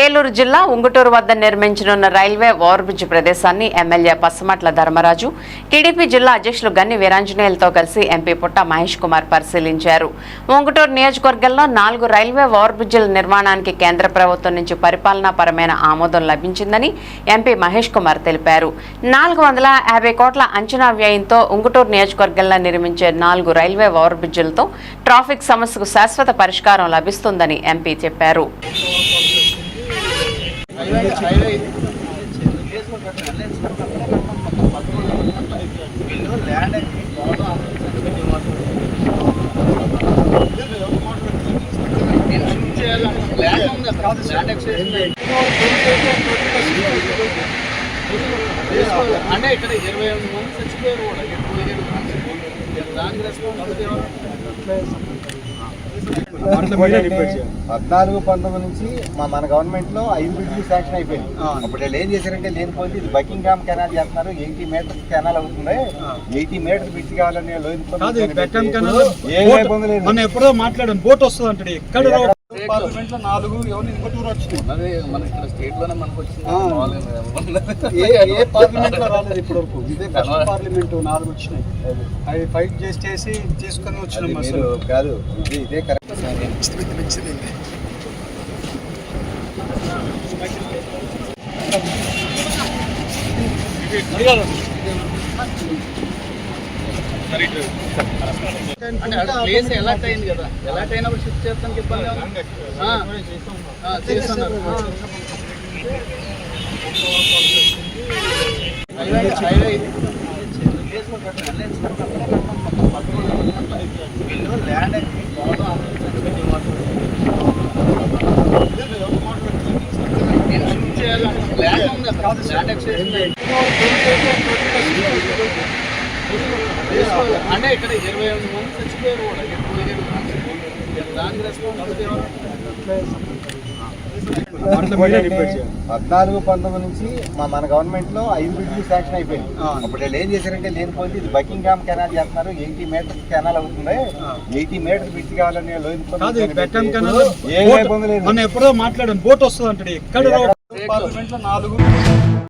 ఏలూరు జిల్లా ఉంగుటూరు వద్ద నిర్మించనున్న రైల్వే ఓవర్ బ్రిడ్జ్ ప్రదేశాన్ని ఎమ్మెల్యే పచ్చమట్ల ధర్మరాజు టీడీపీ జిల్లా అధ్యక్షులు గన్ని వీరాంజనేయులతో కలిసి ఎంపీ పుట్ట మహేష్ కుమార్ పరిశీలించారు. ఉంగుటూరు నియోజకవర్గంలో నాలుగు రైల్వే ఓవర్బ్రిడ్జ్ల నిర్మాణానికి కేంద్ర ప్రభుత్వం నుంచి పరిపాలనాపరమైన ఆమోదం లభించిందని ఎంపీ మహేష్ కుమార్ తెలిపారు. నాలుగు వందల యాభై కోట్ల అంచనా వ్యయంతో ఉంగుటూరు నియోజకవర్గంలో నిర్మించే నాలుగు రైల్వే ఓవర్బ్రిడ్జ్లతో ట్రాఫిక్ సమస్యకు శాశ్వత పరిష్కారం లభిస్తుందని ఎంపీ చెప్పారు. అంటే ఇక్కడ ఇరవై ఎనిమిది మంది చచ్చిపోయారు కూడా ఎక్కువ లేరు. పద్నాలుగు పంతొమ్మిది నుంచి మా మన గవర్నమెంట్లో ఐదు బ్రిడ్జ్లు శాంక్షన్ అయిపోయింది. అప్పుడు వీళ్ళు ఏం చేశారంటే లేనిపోతే ఇది బకింగ్హామ్ కెనాల్ చేస్తున్నారు ఎయిటీ మీటర్స్ కెనాల్ అవుతుంది ఎయిటీ మీటర్స్ బ్రిడ్జ్ కావాలని. మనం ఎప్పుడో మాట్లాడాం బోట్ వస్తుంది అంటే ఎక్కడ? పార్లమెంట్లో? నాలుగు ఎవరు ఇంకో టూర్ వచ్చినాయి ఉన్నది మన ఇక్కడ స్టేట్లోనే మనకు వచ్చింది. ఆ. మామూలుగా ఏ ఏ పార్లమెంట్లో రాలేదు ఇప్పటి వరకు ఇదే ఫస్ట్ పార్లమెంట్ నాలుగు వచ్చినాయి. అవి ఫైట్ చేసి చేసి తీసుకొని వచ్చినాం అది అసలు. కాదు ఇది ఇదే కరెక్ట్ అంటే అది ప్లేస్ ఎలాట్ అయింది కదా. ఎలాట్ అయినప్పుడు షిఫ్ట్ చేస్తానికి ఇబ్బంది ఏమన్నా? ఆ. ఆ, చేస్తున్నారు. ల్యాండ్ చేయాలని ల్యాండ్ ఉంది. ల్యాండ్ ఎక్స్చేంజ్ అంటే ఇక్కడ ఇరవై ఎనిమిది మంది చచ్చిపోయారు కూడా. దానికి ఎవరు? పద్నాలుగు పంతొమ్మిది నుంచి మా మన గవర్నమెంట్లో ఐదు బ్రిడ్జ్లు శాంక్షన్ అయిపోయింది. అప్పుడు వీళ్ళు ఏం చేశారంటే లేనిపోతే ఇది బకింగ్హామ్ కెనాల్ చేస్తున్నారు ఎయిటీ మీటర్స్ కెనాల్ అవుతుంది. ఎయిటీ మీటర్స్ బ్రిడ్జ్ కావాలని. మనం ఎప్పుడో మాట్లాడాం బోట్ వస్తుంది అంటే ఇక్కడ ఎక్కడ? పార్లమెంట్లో నాలుగు